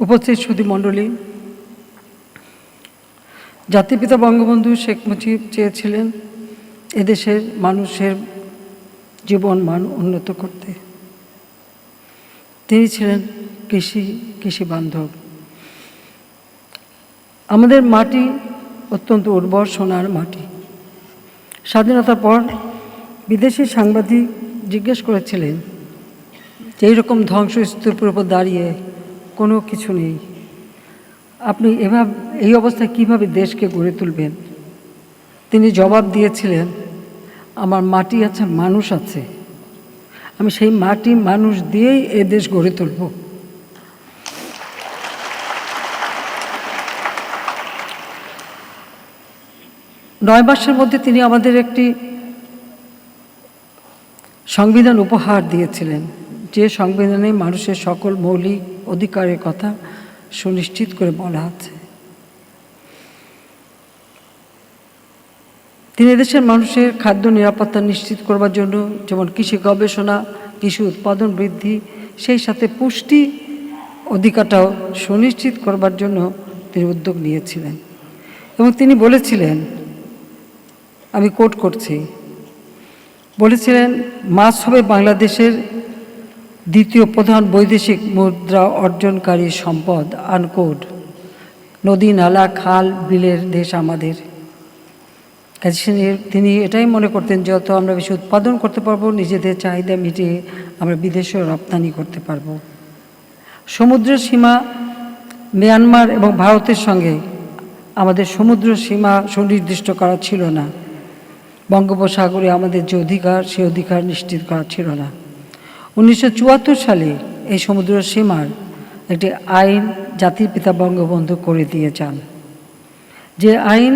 উপস্থিত সুধী মণ্ডলী। জাতিপিতা বঙ্গবন্ধু শেখ মুজিব চেয়েছিলেন এদেশের মানুষের জীবন মান উন্নত করতে। তিনি ছিলেন কৃষি কৃষি বান্ধব। আমাদের মাটি অত্যন্ত উর্বর সোনার মাটি। স্বাধীনতার পর বিদেশি সাংবাদিক জিজ্ঞেস করেছিলেন যে এইরকম ধ্বংসস্তূপের উপর দাঁড়িয়ে কোনো কিছু নেই। আপনি এভাবে, এই অবস্থায় কীভাবে দেশকে গড়ে তুলবেন? তিনি জবাব দিয়েছিলেন, আমার মাটি আছে, মানুষ আছে। আমি সেই মাটি মানুষ দিয়েই এ দেশ গড়ে তুলব। নয় মাসের মধ্যে তিনি আমাদের একটি সংবিধান উপহার দিয়েছিলেন। যে সংবিধানে মানুষের সকল মৌলিক অধিকারের কথা সুনিশ্চিত করে বলা আছে। তিনি দেশের মানুষের খাদ্য নিরাপত্তা নিশ্চিত করবার জন্য যেমন কৃষি গবেষণা, কৃষি উৎপাদন বৃদ্ধি, সেই সাথে পুষ্টি অধিকারটাও সুনিশ্চিত করবার জন্য তিনি উদ্যোগ নিয়েছিলেন। এবং তিনি বলেছিলেন, আমি কোট করছি, বলেছিলেন, মাছ হবে বাংলাদেশের দ্বিতীয় প্রধান বৈদেশিক মুদ্রা অর্জনকারী সম্পদ, আনকোড। নদী, নালা, খাল, বিলের দেশ আমাদের। তিনি এটাই মনে করতেন, যত আমরা বেশি উৎপাদন করতে পারব, নিজেদের চাহিদা মিটিয়ে আমরা বিদেশেও রপ্তানি করতে পারব। সমুদ্র সীমা মিয়ানমার এবং ভারতের সঙ্গে আমাদের সমুদ্র সীমা সুনির্দিষ্ট করা ছিল না। বঙ্গোপসাগরে আমাদের যে অধিকার, সে অধিকার নিশ্চিত করা ছিল না। উনিশশো চুয়াত্তর সালে এই সমুদ্র সীমার একটি আইন জাতির পিতা বঙ্গবন্ধু করে দিয়ে যান যে আইন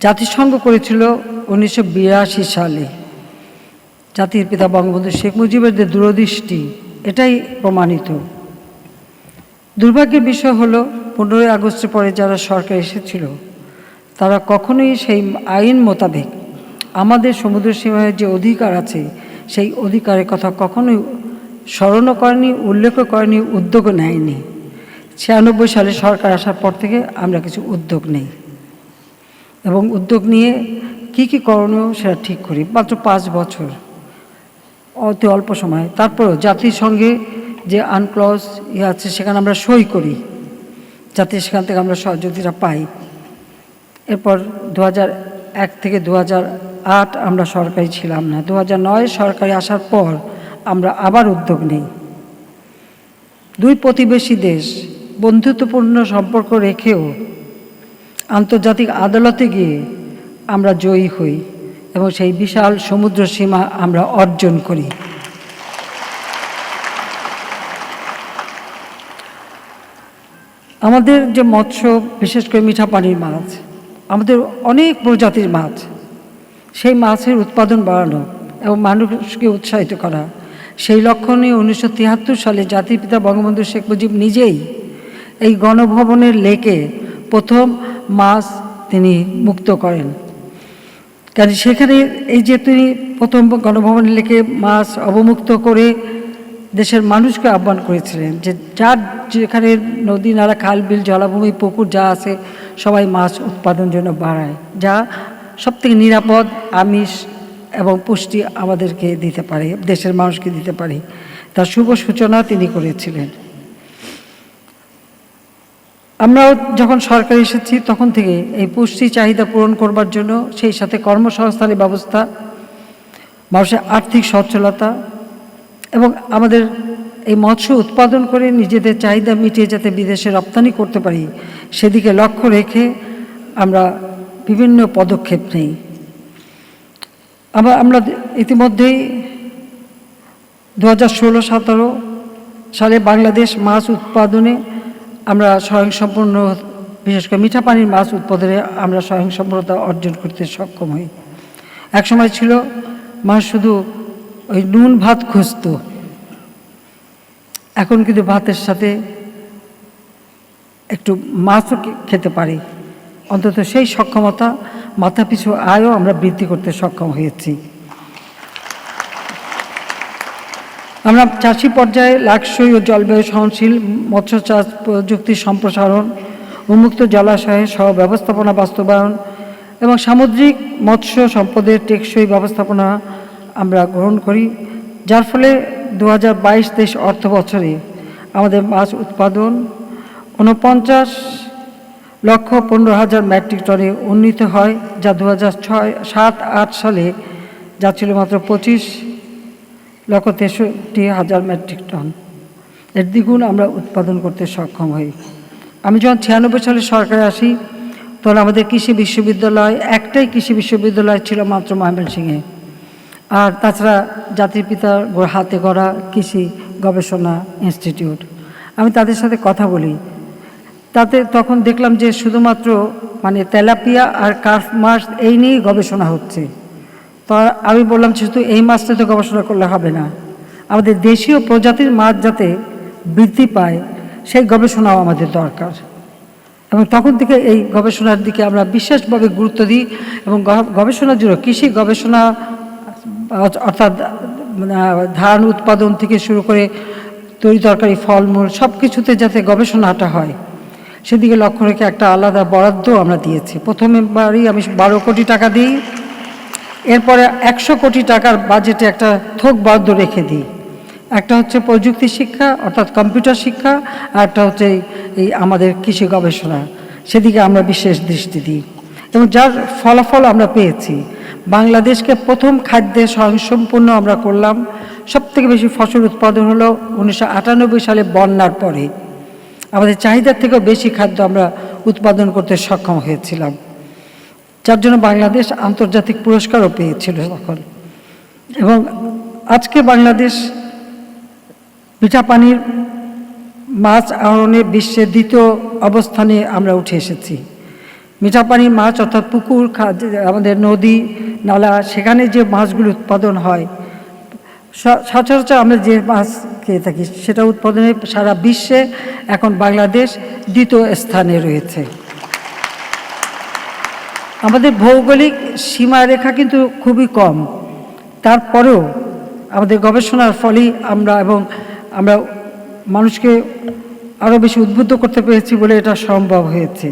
জাতিসংঘ করেছিল উনিশশো বিরাশি সালে। জাতির পিতা বঙ্গবন্ধু শেখ মুজিবের যে দূরদৃষ্টি, এটাই প্রমাণিত। দুর্ভাগ্যের বিষয় হলো, পনেরোই আগস্টের পরে যারা সরকার এসেছিল, তারা কখনোই সেই আইন মোতাবেক আমাদের সমুদ্র সীমায় যে অধিকার আছে সেই অধিকারের কথা কখনোই স্মরণও করেনি, উল্লেখও করেনি, উদ্যোগও নেয়নি। ছিয়ানব্বই সালে সরকার আসার পর থেকে আমরা কিছু উদ্যোগ নেই। এবং উদ্যোগ নিয়ে কি কি করণীয় সেটা ঠিক করি। মাত্র পাঁচ বছর। অতি অল্প সময়। তারপরও জাতিসংঘে যে আনক্লজ ইয়ে আছে, সেখানে আমরা সই করি। যাতে সেখান থেকে আমরা সহযোগিতা পাই। এরপর দু এক থেকে দু হাজার আট আমরা সরকারি ছিলাম না। দু নয় সরকারি আসার পর আমরা আবার উদ্যোগ নেই। দুই প্রতিবেশী দেশ বন্ধুত্বপূর্ণ সম্পর্ক রেখেও আন্তর্জাতিক আদালতে গিয়ে আমরা জয়ী হই এবং সেই বিশাল সমুদ্র সীমা আমরা অর্জন করি। আমাদের যে মৎস্য, বিশেষ করে মিঠা পানির মাছ, আমাদের অনেক প্রজাতির মাছ সেই মাছের উৎপাদন বাড়ানো এবং মানুষকে উৎসাহিত করা। সেই লক্ষ্য নিয়ে উনিশশো তিয়াত্তর সালে জাতির পিতা বঙ্গবন্ধু শেখ মুজিব নিজেই এই গণভবনের লেকে প্রথম মাছ তিনি মুক্ত করেন। কারণ সেখানে এই যে তিনি প্রথম গণভবনের লেকে মাছ অবমুক্ত করে দেশের মানুষকে আহ্বান করেছিলেন যে, যার যেখানে নদী, নালা, খাল, বিল, জলাভূমি, পুকুর যা আছে, সবাই মাছ উৎপাদন জন্য বাড়ায়। যা সবথেকে নিরাপদ, আমিষ এবং পুষ্টি আমাদেরকে দিতে পারে, দেশের মানুষকে দিতে পারে। তার শুভ সূচনা তিনি করেছিলেন। আমরাও যখন সরকার এসেছি, তখন থেকে এই পুষ্টি চাহিদা পূরণ করবার জন্য সেই সাথে কর্মসংস্থানের ব্যবস্থা, মানুষের আর্থিক সচ্ছলতা এবং আমাদের এই মৎস্য উৎপাদন করে নিজেদের চাহিদা মিটিয়ে যাতে বিদেশে রপ্তানি করতে পারি, সেদিকে লক্ষ্য রেখে আমরা বিভিন্ন পদক্ষেপ নেই। আবার আমরা ইতিমধ্যেই দু হাজার ষোলো সতেরো সালে বাংলাদেশ মাছ উৎপাদনে আমরা স্বয়ংসম্পূর্ণ, বিশেষ করে মিঠা পানির মাছ উৎপাদনে আমরা স্বয়ংসম্পূর্ণতা অর্জন করতে সক্ষম হই। একসময় ছিল মানুষ শুধু ওই নুন, ভাত খুঁজত। এখন কিন্তু ভাতের সাথে একটু মাছও খেতে পারি। অন্তত সেই সক্ষমতা মাথাপিছু আয়ও আমরা বৃদ্ধি করতে সক্ষম হয়েছি। আমরা চাষি পর্যায়ে লাকসই ও জলবায়ু সহনশীল মৎস্য চাষ প্রযুক্তির সম্প্রসারণ, উন্মুক্ত জলাশয়ে সহ ব্যবস্থাপনা বাস্তবায়ন এবং সামুদ্রিক মৎস্য সম্পদের টেকসই ব্যবস্থাপনা আমরা গ্রহণ করি, যার ফলে দু হাজার বাইশ অর্থ বছরে আমাদের মাছ উৎপাদন উনপঞ্চাশ লক্ষ পনেরো হাজার মেট্রিক টনে উন্নীত হয়, যা দু হাজার ছয়, সাত, আট সালে যা ছিল মাত্র পঁচিশ লক্ষ তেষট্টি হাজার মেট্রিক টন। এর দ্বিগুণ আমরা উৎপাদন করতে সক্ষম হই। আমি যখন ছিয়ানব্বই সালে সরকারে আসি, তখন আমাদের কৃষি বিশ্ববিদ্যালয়, একটাই কৃষি বিশ্ববিদ্যালয় ছিল মাত্র ময়মনসিংহে। আর তাছাড়া জাতির পিতার হাতে গড়া কৃষি গবেষণা ইনস্টিটিউট। আমি তাদের সাথে কথা বলি তাতে তখন দেখলাম যে শুধুমাত্র মানে তেলাপিয়া আর কার্ফ মাছ এই নিয়েই গবেষণা হচ্ছে। তো আমি বললাম শুধু এই মাছটা তো গবেষণা করলে হবে না। আমাদের দেশীয় প্রজাতির মাছ যাতে বৃদ্ধি পায় সেই গবেষণাও আমাদের দরকার। এবং তখন থেকে এই গবেষণার দিকে আমরা বিশেষভাবে গুরুত্ব দিই এবং গ- গবেষণার জন্য কৃষি গবেষণা অর্থাৎ মানে, ধান উৎপাদন থেকে শুরু করে তরি তরকারি ফলমূল সব কিছুতে যাতে গবেষণাটা হয়। সেদিকে লক্ষ্য রেখে একটা আলাদা বরাদ্দ আমরা দিয়েছি। প্রথমেবারই আমি বারো কোটি টাকা দিই, এরপরে একশো কোটি টাকার বাজেটে একটা থোক বরাদ্দ রেখে দিই। একটা হচ্ছে প্রযুক্তি শিক্ষা, অর্থাৎ কম্পিউটার শিক্ষা, আর একটা হচ্ছে এই- আমাদের কৃষি গবেষণা। সেদিকে আমরা বিশেষ দৃষ্টি দিই। এবং যার ফলাফল আমরা পেয়েছি, বাংলাদেশকে প্রথম খাদ্যে স্বয়ংসম্পূর্ণ আমরা করলাম। সব থেকে বেশি ফসল উৎপাদন হলো উনিশশো আটানব্বই সালে বন্যার পরে। আমাদের চাহিদার থেকেও বেশি খাদ্য আমরা উৎপাদন করতে সক্ষম হয়েছিলাম, যার জন্য বাংলাদেশ আন্তর্জাতিক পুরস্কারও পেয়েছিল তখন। এবং আজকে বাংলাদেশ মিঠা পানির মাছ আহরণে বিশ্বের দ্বিতীয় অবস্থানে আমরা উঠে এসেছি। মিঠা পানির মাছ অর্থাৎ পুকুর আমাদের নদী, নালা, সেখানে যে মাছগুলো উৎপাদন হয় সচরাচর আমরা যে মাছ খেয়ে থাকি সেটা উৎপাদনে সারা বিশ্বে, এখন বাংলাদেশ দ্বিতীয় স্থানে রয়েছে। আমাদের ভৌগোলিক সীমারেখা কিন্তু খুবই কম। তারপরেও আমাদের গবেষণার ফলেই আমরা এবং আমরা মানুষকে আরও বেশি উদ্বুদ্ধ করতে পেরেছি বলে এটা সম্ভব হয়েছে।